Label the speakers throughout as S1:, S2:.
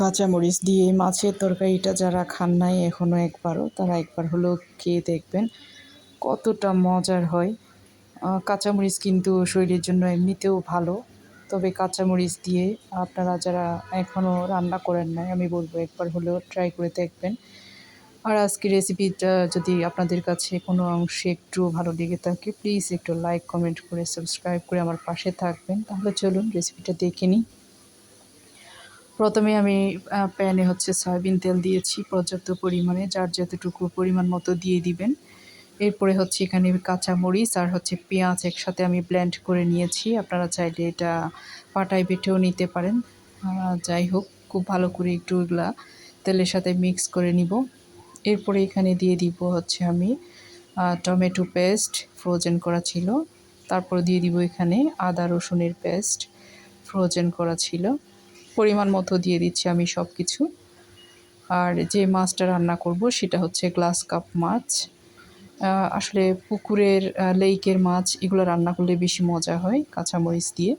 S1: কাঁচামরিচ দিয়ে মাছের তরকারিটা যারা খান নাই এখনও একবারও, তারা একবার হলেও খেয়ে দেখবেন কতটা মজার হয়। কাঁচামরিচ কিন্তু শরীরের জন্য এমনিতেও ভালো, তবে কাঁচামরিচ দিয়ে আপনারা যারা এখনও রান্না করেন নাই, আমি বলব একবার হলেও ট্রাই করে দেখবেন। আর আজকের রেসিপিটা যদি আপনাদের কাছে কোনো অংশে একটু ভালো লেগে থাকে প্লিজ একটু লাইক কমেন্ট করে সাবস্ক্রাইব করে আমার পাশে থাকবেন। তাহলে চলুন রেসিপিটা দেখে নিই। প্রথমে আমি প্যানে হচ্ছে সয়াবিন তেল দিয়েছি পর্যাপ্ত পরিমাণে, যার যতটুকু পরিমাণ মতো দিয়ে দিবেন। এরপরে হচ্ছে এখানে কাঁচা মরিচ আর হচ্ছে পেঁয়াজ একসাথে আমি ব্লেন্ড করে নিয়েছি। আপনারা চাইলে এটা পাটায় বেটেও নিতে পারেন। যাই হোক, খুব ভালো করে একটু এগুলা তেলের সাথে মিক্স করে নিব। এরপরে এখানে দিয়ে দিব হচ্ছে আমি টমেটো পেস্ট, ফ্রোজেন করা ছিল। তারপর দিয়ে দিব এখানে আদা রসুনের পেস্ট, ফ্রোজেন করা ছিল। পরিমাণ মতো দিয়ে দিচ্ছি আমি সব কিছু আর যে মাছটা রান্না করব সেটা হচ্ছে গ্লাস কাপ মাছ। আসলে পুকুরের লেইকের মাছ এগুলো রান্না করলে বেশি মজা হয় কাঁচামরিচ দিয়ে।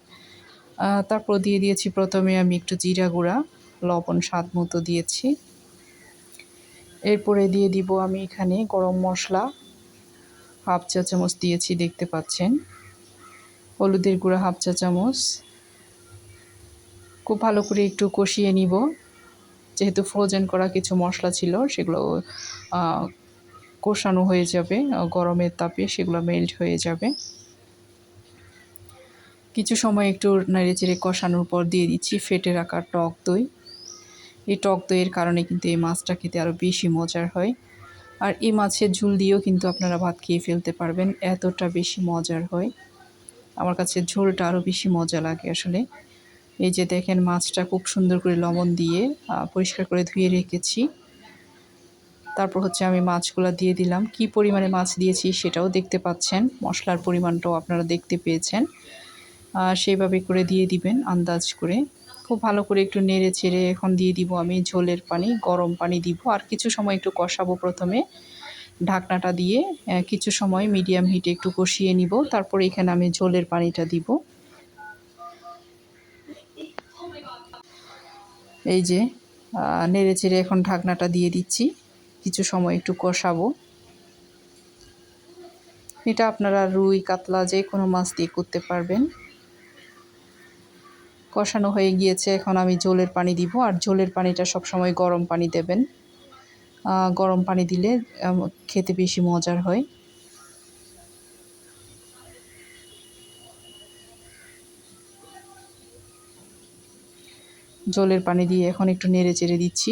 S1: তারপর দিয়ে দিয়েছি প্রথমে আমি একটু জিরা গুঁড়া, লবণ, স্বাদ মতো দিয়েছি। এরপরে দিয়ে দিব আমি এখানে গরম মশলা, হাফ চা চামচ দিয়েছি, দেখতে পাচ্ছেন। হলুদের গুঁড়া হাফ চা চামচ খুব ভালো করে একটু কষিয়ে নিব। যেহেতু ফ্রোজেন করা কিছু মশলা ছিল, সেগুলো কষানো হয়ে যাবে গরমের তাপে সেগুলো মেল্ট হয়ে যাবে। কিছু সময় একটু নেড়ে চেড়ে কষানোর পর দিয়ে দিচ্ছি ফেটে রাখা টক দই। এই টক দইয়ের কারণে কিন্তু এই মাছটা খেতে আরও বেশি মজার হয়। আর এই মাছের ঝুল দিয়েও কিন্তু আপনারা ভাত খেয়ে ফেলতে পারবেন, এতটা বেশি মজার হয়। আমার কাছে ঝোলটা আরও বেশি মজা লাগে আসলে। এই যে দেখেন মাছটা খুব সুন্দর করে লবণ দিয়ে পরিষ্কার করে ধুয়ে রেখেছি। তারপর হচ্ছে আমি মাছগুলো দিয়ে দিলাম। কি পরিমাণে মাছ দিয়েছি সেটাও দেখতে পাচ্ছেন। মশলার পরিমাণটাও আপনারা দেখতে পেয়েছেন। সেইভাবে করে দিয়ে দিবেন আন্দাজ করে। খুব ভালো করে একটু নেড়ে চেড়ে এখন দিয়ে দিব আমি ঝোলের পানি, গরম পানি দিব। আর কিছু সময় একটু কষাবো প্রথমে ঢাকনাটা দিয়ে। কিছু সময় মিডিয়াম হিটে একটু কষিয়ে নিব। তারপর এখানে আমি ঝোলের পানিটা দিব। এই যে নেড়ে চেড়ে এখন ঢাকনাটা দিয়ে দিচ্ছি। কিছু সময় একটু কষাবো। এটা আপনারা রুই, কাতলা যে কোনো মাছ দিয়ে করতে পারবেন। কষানো হয়ে গিয়েছে, এখন আমি ঝোলের পানি দিব। আর ঝোলের পানিটা সব সময় গরম পানি দেবেন। গরম পানি দিলে খেতে বেশি মজার হয়। জলের পানি দিয়ে এখন একটু নেড়ে চেড়ে দিচ্ছি।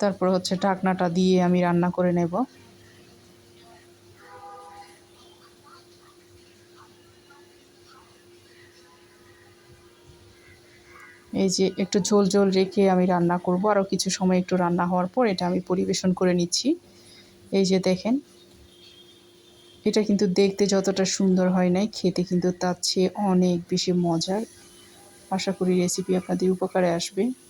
S1: তারপর হচ্ছে ঢাকনাটা দিয়ে আমি রান্না করে নেব। এই যে একটু ঝোল ঝোল রেখে আমি রান্না করব। আরও কিছু সময় একটু রান্না হওয়ার পর এটা আমি পরিবেশন করে নিচ্ছি। এই যে দেখেন, এটা কিন্তু দেখতে যতটা সুন্দর হয় নাই, খেতে কিন্তু তার চেয়ে অনেক বেশি মজার। আশা করি রেসিপি আপনাদের উপকারে আসবে।